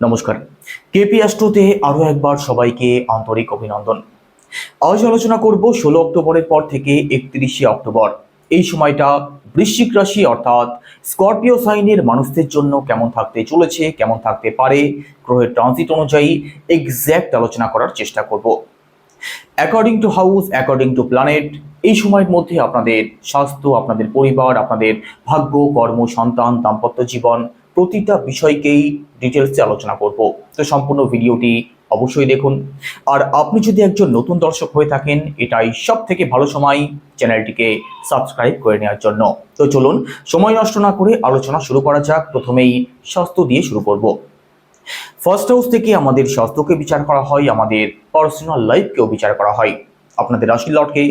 নমস্কার। কেপি অ্যাস্ট্রোতে আরও একবার সবাইকে আন্তরিক অভিনন্দন। আজ আলোচনা করব ষোলো অক্টোবরের পর থেকে একত্রিশে অক্টোবর। এই সময়টা বৃশ্চিক রাশি অর্থাৎ স্করপিও সাইনের মানুষদের জন্য কেমন থাকতে চলেছে, কেমন থাকতে পারে, গ্রহের ট্রানজিট অনুযায়ী এক্স্যাক্ট আলোচনা করার চেষ্টা করব। According to house according to planet এই সময়ের মধ্যে আপনাদের স্বাস্থ্য, আপনাদের পরিবার, আপনাদের ভাগ্য, কর্ম, সন্তান, দাম্পত্য জীবন প্রতিটা বিষয়কেই ডিটেলসে আলোচনা করব। তো সম্পূর্ণ ভিডিওটি অবশ্যই দেখুন। আর আপনি যদি একজন নতুন দর্শক হয়ে থাকেন, এটাই সব থেকে ভালো সময় চ্যানেলটিকে সাবস্ক্রাইব করে নেওয়ার জন্য। তো চলুন, সময় নষ্ট না করে আলোচনা শুরু করা যাক। প্রথমেই স্বাস্থ্য দিয়ে শুরু করব। ফার্স্ট হাউস থেকে আমাদের স্বাস্থ্যকে বিচার করা হয়, আমাদের পার্সোনাল লাইফকেও বিচার করা হয়। আপনাদের রাশির লর্ডকে,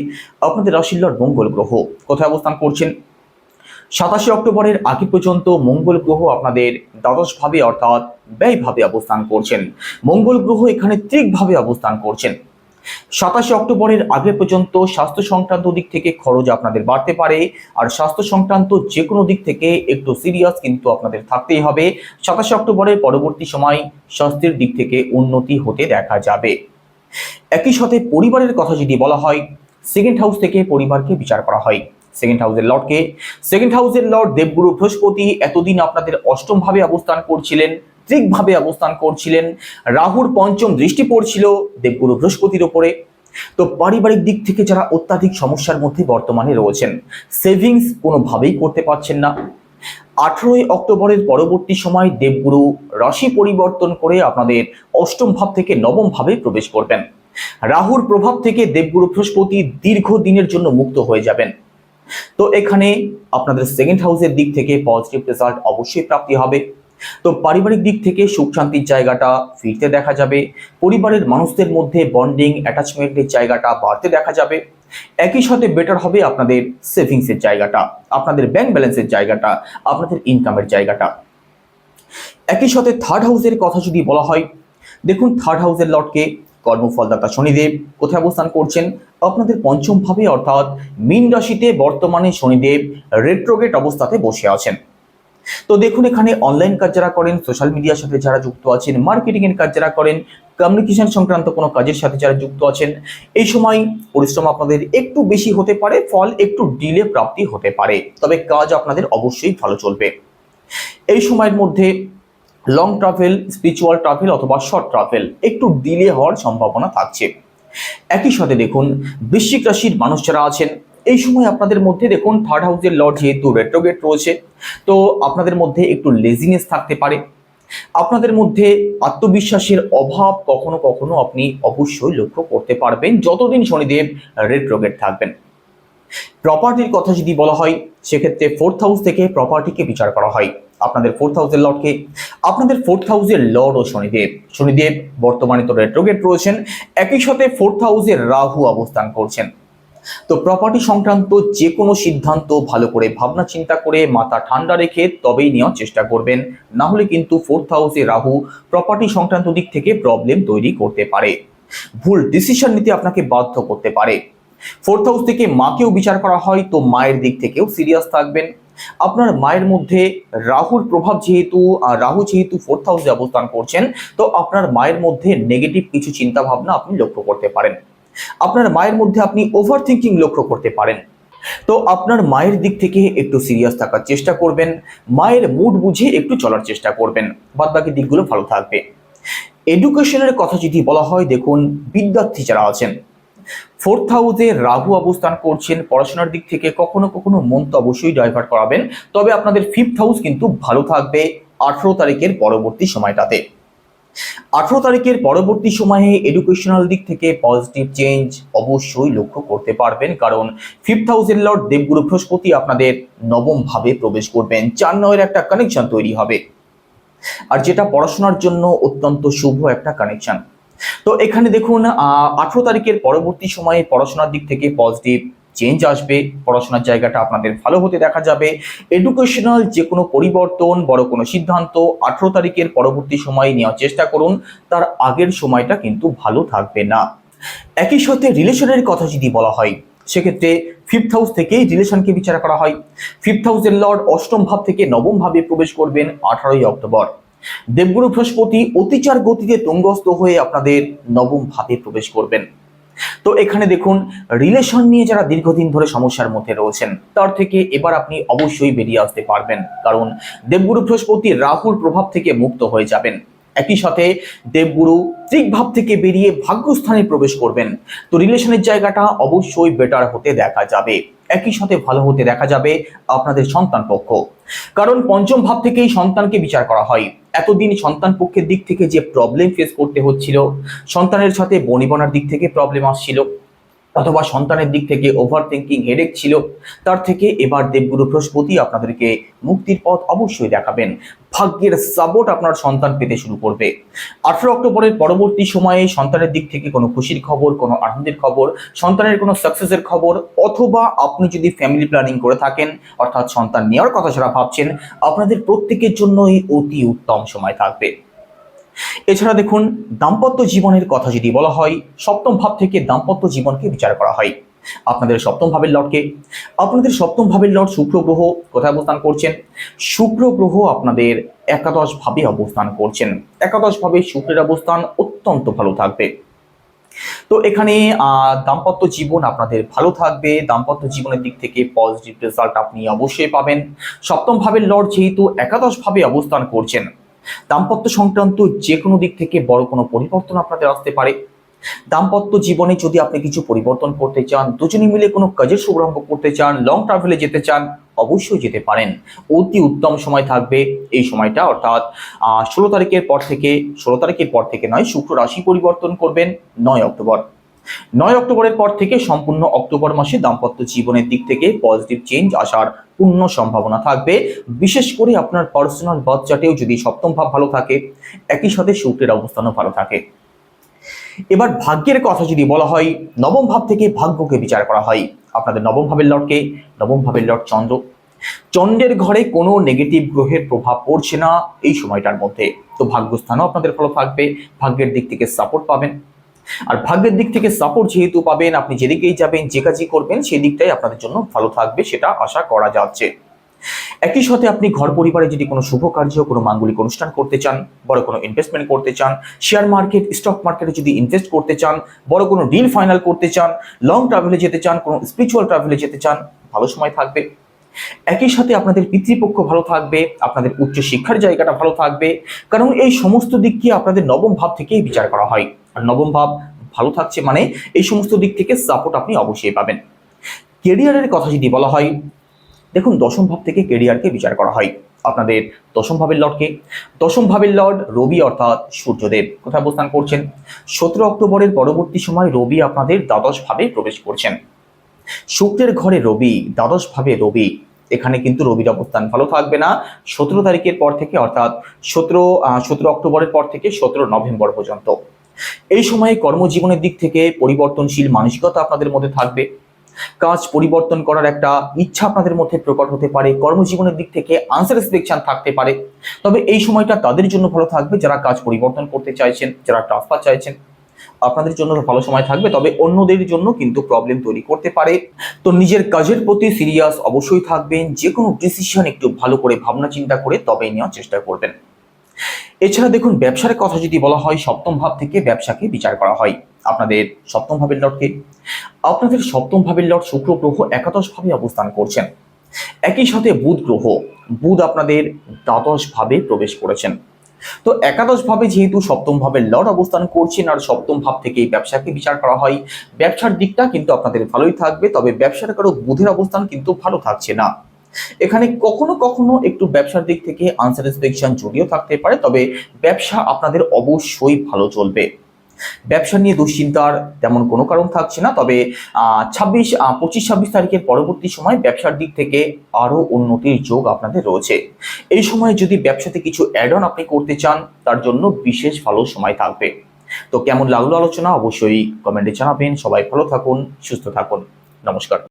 আপনাদের রাশির লর্ড মঙ্গল গ্রহ কোথায় অবস্থান করছেন? সাতাশে অক্টোবরের আগে পর্যন্ত মঙ্গল গ্রহ আপনাদের দ্বাদশ ভাবে অর্থাৎ ব্যয়ভাবে অবস্থান করছেন। মঙ্গল গ্রহ এখানে ত্রিকভাবে অবস্থান করছেন। সাতাশে অক্টোবরের আগে পর্যন্ত স্বাস্থ্য সংক্রান্ত দিক থেকে খরচ আপনাদের বাড়তে পারে আর স্বাস্থ্য সংক্রান্ত যে কোনো দিক থেকে একটু সিরিয়াস কিন্তু আপনাদের থাকতেই হবে। সাতাশে অক্টোবরের পরবর্তী সময় স্বাস্থ্যের দিক থেকে উন্নতি হতে দেখা যাবে। একই সাথে পরিবারের কথা যদি বলা হয় সেকেন্ড হাউস থেকে পরিবারকে বিচার করা হয়। সেকেন্ড হাউসের লর্ডকে সেকেন্ড হাউসের লর্ড দেবগুরু বৃহস্পতি এতদিন আপনাদের অষ্টম ভাবে অবস্থান করছিলেন ভাবে অবস্থান করছিলেন। রাহুর পঞ্চম দৃষ্টি পড়ছিল দেবগুরু বৃহস্পতির ওপরে তো পারিবারিক দিক থেকে যারা অত্যাধিক সমস্যার মধ্যে বর্তমানে রয়েছেন সেভিংস কোনোভাবেই করতে পারছেন না। আঠেরোই অক্টোবরের পরবর্তী সময় দেবগুরু রাশি পরিবর্তন করে আপনাদের অষ্টম ভাব থেকে নবম ভাবে প্রবেশ করবেন। রাহুর প্রভাব থেকে দেবগুরু বৃহস্পতি দীর্ঘ দিনের জন্য মুক্ত হয়ে যাবেন। তো এখানে আপনাদের সেকেন্ড হাউসের দিক থেকে পজিটিভ রেজাল্ট অবশ্যই প্রাপ্তি হবে। তো পারিবারিক দিক থেকে সুখ শান্তির জায়গাটা ফিরতে দেখা যাবে। পরিবারের মানুষদের মধ্যে বন্ডিং অ্যাটাচমেন্টের জায়গাটা বাড়তে দেখা যাবে। একই সাথে বেটার হবে আপনাদের সেভিংসের জায়গাটা, আপনাদের ব্যাংক ব্যালেন্সের জায়গাটা, আপনাদের ইনকামের জায়গাটা। একই সাথে থার্ড হাউসের কথা যদি বলা হয়, দেখুন থার্ড হাউসের লটকে কর্মফলদাতা শনিদেব কোথায় অবস্থান করছেন? আপনাদের পঞ্চম ভাবে অর্থাৎ মীন রাশিতে বর্তমানে শনিদেব রেট্রোগেট অবস্থাতে বসে আছেন। তো দেখুন এখানে অনলাইন কাজ যারা করেন সোশ্যাল মিডিয়ার সাথে যারা যুক্ত আছেন মার্কেটিং এর কাজ যারা করেন কমিউনিকেশন সংক্রান্ত কোনো কাজের সাথে যারা যুক্ত আছেন, এই সময় পরিশ্রম আপনাদের একটু বেশি হতে পারে, ফল একটু ডিলে প্রাপ্তি হতে পারে। তবে কাজ আপনাদের অবশ্যই ভালো চলবে। এই সময়ের মধ্যে লং ট্রাভেল স্পিরিচুয়াল ট্রাভেল অথবা শর্ট ট্রাভেল একটু ডিলে হওয়ার সম্ভাবনা থাকছে। একই সাথে দেখুন, বৃশ্চিক রাশির মানুষ যারা আছেন, এই সময় আপনাদের মধ্যে দেখুন থার্ড হাউসের লর্ড যেহেতু রেট্রোগেট রয়েছে, তো আপনাদের মধ্যে একটু লেজিনেস থাকতে পারে। আপনাদের মধ্যে আত্মবিশ্বাসের অভাব কখনো কখনো আপনি অবশ্যই লক্ষ্য করতে পারবেন, যতদিন শনিদেব রেট্রোগেট থাকবেন। প্রপার্টির কথা যদি বলা হয়, সেক্ষেত্রে ফোর্থ হাউস থেকে প্রপার্টিকে বিচার করা হয়। আপনাদের ফোর্থ হাউসের লর্ডকে আপনাদের ফোর্থ হাউসের লর্ড ও শনিদেব। শনিদেব বর্তমানে তো রেট্রোগেট রয়েছেন, একই সাথে ফোর্থ হাউসের রাহু অবস্থান করছেন। তো প্রপার্টি সংক্রান্ত যে কোনো সিদ্ধান্ত ভালো করে ভাবনা চিন্তা করে মাথা ঠান্ডা রেখে তবেই নেওয়ার চেষ্টা করবেন। না হলে কিন্তু ফোর্থ হাউসে রাহু প্রপার্টি সংক্রান্ত দিক থেকে প্রবলেম তৈরি করতে পারে। ভুল ডিসিশন নিতে আপনাকে বাধ্য করতে পারে। ফোর্থ হাউস থেকে মাকেও বিচার করা হয়, তো মায়ের দিক থেকেও সিরিয়াস থাকবেন। আপনার মায়ের মধ্যে রাহুর প্রভাব যেহেতু রাহু যেহেতু ফোর্থ হাউসে অবস্থান করছেন, তো আপনার মায়ের মধ্যে নেগেটিভ কিছু চিন্তা ভাবনা আপনি লক্ষ্য করতে পারেন। আপনার মায়ের মধ্যে আপনি ওভার থিঙ্কিং লক্ষ্য করতে পারেন। তো আপনার মায়ের দিক থেকে একটু সিরিয়াস থাকার চেষ্টা করবেন, মায়ের মুড বুঝে একটু চলার চেষ্টা করবেন বাদ বাকি দিকগুলো ভালো থাকবে। এডুকেশনের কথা যদি বলা হয়, দেখুন, বিদ্যার্থী যারা আছেন ফোর্থ হাউসে রাহু অবস্থান করছেন, পড়াশোনার দিক থেকে কখনো কখনো মন তো অবশ্যই ডাইভার্ট করাবেন। তবে আপনাদের ফিফথ হাউস কিন্তু ভালো থাকবে আঠেরো তারিখের পরবর্তী সময়টাতে। আঠেরো তারিখের পরবর্তী সময়ে এডুকেশনাল দিক থেকে পজিটিভ চেঞ্জ অবশ্যই লক্ষ্য করতে পারবেন, কারণ ফিফথ হাউসের লর্ড দেবগুরু বৃহস্পতি আপনাদের নবম ভাবে প্রবেশ করবেন, চার নয়ের একটা কানেকশন তৈরি হবে। আর যেটা পড়াশোনার জন্য অত্যন্ত শুভ একটা কানেকশন তো এখানে দেখুন আঠেরো তারিখের পরবর্তী সময়ে পড়াশোনার দিক থেকে পজিটিভ চেঞ্জ আসবে। পড়াশোনার জায়গাটা আপনাদের ভালো হতে দেখা যাবে। এডুকেশনাল যে কোনো পরিবর্তন, বড় কোনো সিদ্ধান্ত, আঠেরো তারিখের পরবর্তী সময়ে নেওয়ার চেষ্টা করুন। তার আগের সময়টা কিন্তু ভালো থাকবে না। একই সাথে রিলেশনের কথা যদি বলা হয়, সেক্ষেত্রে ফিফথ হাউস থেকেই রিলেশনকে বিচার করা হয়। ফিফথ হাউসের লর্ড অষ্টম ভাব থেকে নবম ভাবে প্রবেশ করবেন আঠারোই অক্টোবর। দেবগুরু বৃহস্পতি অতিচার গতিতে তুঙ্গস্থ হয়ে আপনাদের নবম ভাবে প্রবেশ করবেন। তো এখানে দেখুন রিলেশন নিয়ে যারা দীর্ঘদিন ধরে সমস্যার মধ্যে রয়েছেন, তার থেকে এবার আপনি অবশ্যই বেরিয়ে আসতে পারবেন। কারণ দেবগুরু বৃহস্পতি রাহুর প্রভাব থেকে মুক্ত হয়ে যাবেন। একই সাথে দেবগুরু ত্রিকভাব থেকে বেরিয়ে ভাগ্যস্থানে প্রবেশ করবেন। তো রিলেশনের জায়গাটা অবশ্যই বেটার হতে দেখা যাবে। একই সাথে ভালো হতে দেখা যাবে আপনাদের সন্তান পক্ষ। কারণ পঞ্চম ভাব থেকেই সন্তানকে বিচার করা হয়। এতদিন সন্তান পক্ষের দিক থেকে যে প্রবলেম ফেস করতে হচ্ছিল, সন্তানের সাথে বনিবনার দিক থেকে প্রবলেম আসছিল। অথবা সন্তানের দিক থেকে ওভার থিঙ্কিং হেডেক ছিল, তার থেকে এবার দেবগুরু বৃহস্পতি আপনাদেরকে মুক্তির পথ অবশ্যই দেখাবেন। ভাগ্যের সাপোর্ট আপনার সন্তান পেতে শুরু করবে। আঠারো অক্টোবরের পরবর্তী সময়ে সন্তানের দিক থেকে কোনো খুশির খবর, কোনো আনন্দের খবর, সন্তানের কোনো সাকসেসের খবর, অথবা আপনি যদি ফ্যামিলি প্ল্যানিং করে থাকেন, অর্থাৎ সন্তান নেওয়ার কথা যারা ভাবছেন, আপনাদের প্রত্যেকের জন্যই অতি উত্তম সময় থাকবে। এছাড়া দেখুন, দাম্পত্য জীবনের কথা যদি বলা হয়, সপ্তম ভাব থেকে দাম্পত্য জীবনকে বিচার করা হয়। আপনাদের সপ্তম ভাবের লর্ডকে। আপনাদের সপ্তম ভাবের লর্ড শুক্র গ্রহ কোথায় অবস্থান করছেন? শুক্র গ্রহ আপনাদের একাদশ ভাবে অবস্থান করছেন। একাদশ ভাবে শুক্রের অবস্থান অত্যন্ত ভালো থাকবে। তো এখানে দাম্পত্য জীবন আপনাদের ভালো থাকবে। দাম্পত্য জীবনের দিক থেকে পজিটিভ রেজাল্ট আপনি অবশ্যই পাবেন। সপ্তম ভাবের লর্ড যেহেতু একাদশ ভাবে অবস্থান করছেন দাম্পত্য সংক্রান্ত যে কোনো দিক থেকে বড় কোনো পরিবর্তন আপনাদের আসতে পারে। দাম্পত্য জীবনে যদি আপনি কিছু পরিবর্তন করতে চান, দুজনে মিলে কোনো কাজের শুভারম্ভ করতে চান লং ট্রাভেলে যেতে চান, অবশ্যই যেতে পারেন। অতি উত্তম সময় থাকবে এই সময়টা, অর্থাৎ ষোলো তারিখের পর থেকে, ষোলো তারিখের পর থেকে নয়, শুক্র রাশি পরিবর্তন করবেন, নয় অক্টোবর। নয় অক্টোবরের পর থেকে সম্পূর্ণ অক্টোবর মাসে দাম্পত্য জীবনের দিক থেকে পজিটিভ চেঞ্জ আসার পূর্ণ সম্ভাবনা থাকবে। বিশেষ করে আপনার পার্সোনাল বার্থ চার্টেও যদি সপ্তম ভাব ভালো থাকে, একই সাথে শুক্রের অবস্থানও ভালো থাকে। এবার ভাগ্যের কথা যদি বলা হয়, নবম ভাব থেকে ভাগ্যকে বিচার করা হয়। আপনাদের নবম ভাবের লর্ডকে নবম ভাবের লর্ড চন্দ্র। চন্দ্রের ঘরে কোনো নেগেটিভ গ্রহের প্রভাব পড়ছে না এই সময়টার মধ্যে। তো ভাগ্যস্থানও আপনাদের ভালো থাকবে। ভাগ্যের দিক থেকে সাপোর্ট পাবেন। আর ভাগ্যের দিক থেকে সাপোর্ট যেহেতু পাবেন, আপনি যেদিকেই যাবেন যে কাজই করবেন সেই দিকটাই আপনাদের জন্য ভালো থাকবে সেটা আশা করা যাচ্ছে। একই সাথে আপনি ঘর পরিবারে যদি কোনো শুভ কার্য, কোনো মাঙ্গলিক অনুষ্ঠান করতে চান, বড় কোনো ইনভেস্টমেন্ট করতে চান শেয়ার মার্কেট স্টক মার্কেটে যদি ইনভেস্ট করতে চান, বড় কোনো ডিল ফাইনাল করতে চান লং ট্রাভেলে যেতে চান, কোনো স্পিরিচুয়াল ট্রাভেলে যেতে চান, ভালো সময় থাকবে। একই সাথে আপনাদের পিতৃপক্ষ ভালো থাকবে, আপনাদের উচ্চ শিক্ষার জায়গাটা ভালো থাকবে, কারণ এই সমস্ত দিককে আপনাদের নবম ভাব থেকেই বিচার করা হয়। নবম ভাব ভালো থাকছে মানে এই সমস্ত দিক থেকে সাপোর্ট আপনি অবশ্যই পাবেন। কেরিয়ারের কথা যদি বলা হয়, দেখুন দশম ভাব থেকে কেরিয়ারকে বিচার করা হয়। আপনাদের দশম ভাবের লর্ডকে। দশম ভাবের লর্ড রবি অর্থাৎ সূর্যদেব। কোথায় অবস্থান করছেন? সতেরো অক্টোবরের পরবর্তী সময় রবি আপনাদের দ্বাদশ ভাবে প্রবেশ করছেন। শুক্রের ঘরে রবি, দ্বাদশ ভাবে রবি। এখানে কিন্তু রবির অবস্থান ভালো থাকবে না। সতেরো তারিখের পর থেকে অর্থাৎ সতেরো সতেরো অক্টোবরের পর থেকে সতেরো নভেম্বর পর্যন্ত। এই সময়ে কর্মজীবনের দিক থেকে পরিবর্তনশীল মানসিকতা আপনাদের মধ্যে থাকবে। কাজ পরিবর্তন করার একটা ইচ্ছা আপনাদের মধ্যে প্রকট হতে পারে। কর্মজীবনের দিক থেকে আনস্যাটিসফ্যাকশন থাকতে পারে। তবে এই সময়টা তাদের জন্য ভালো থাকবে। যারা কাজ পরিবর্তন করতে চাইছেন, যারা ট্রান্সফার চাইছেন, আপনাদের জন্য ভালো সময় থাকবে। তবে অন্যদের জন্য কিন্তু প্রবলেম তৈরি করতে পারে। তো নিজের কাজের প্রতি সিরিয়াস অবশ্যই থাকবেন। যে কোনো ডিসিশন একটু ভালো করে ভাবনা চিন্তা করে তবেই নেওয়ার চেষ্টা করবেন। এছাড়া দেখুন, ব্যবসার কথা যদি বলা হয়, সপ্তম ভাব থেকে ব্যবসাকে বিচার করা হয়। আপনাদের সপ্তম ভাবের লটকে আপনাদের সপ্তম ভাবের লট শুক্র গ্রহ একাদশ ভাবে অবস্থান করছেন। একই সাথে বুধ গ্রহ, বুধ আপনাদের দ্বাদশ ভাবে প্রবেশ করেছেন। তো একাদশ ভাবে যেহেতু সপ্তম ভাবে লর্ড অবস্থান করছেন, আর সপ্তম ভাব থেকে ব্যবসাকে বিচার করা হয়, ব্যবসার দিকটা কিন্তু আপনাদের ভালোই থাকবে, তবে ব্যবসার কারও বুধের অবস্থান কিন্তু ভালো থাকছে না। এখানে কখনো কখনো একটু ব্যবসার দিক থেকে আনস্যাটিসফ্যাকশন জড়িয়ে থাকতে পারে, তবে ব্যবসা আপনাদের অবশ্যই ভালো চলবে। ব্যবসা নিয়ে দুশ্চিন্তার তেমন কোনো কারণ থাকছে না, তবে ছাব্বিশ পঁচিশ, ছাব্বিশ তারিখের পরবর্তী সময় ব্যবসার দিক থেকে আরও উন্নতির যোগ আপনাদের রয়েছে। এই সময় যদি ব্যবসাতে কিছু অ্যাড অন আপনি করতে চান, তার জন্য বিশেষ ভালো সময় থাকবে। তো কেমন লাগল আলোচনা, অবশ্যই কমেন্টে জানাবেন। সবাই ভালো থাকুন, সুস্থ থাকুন। নমস্কার।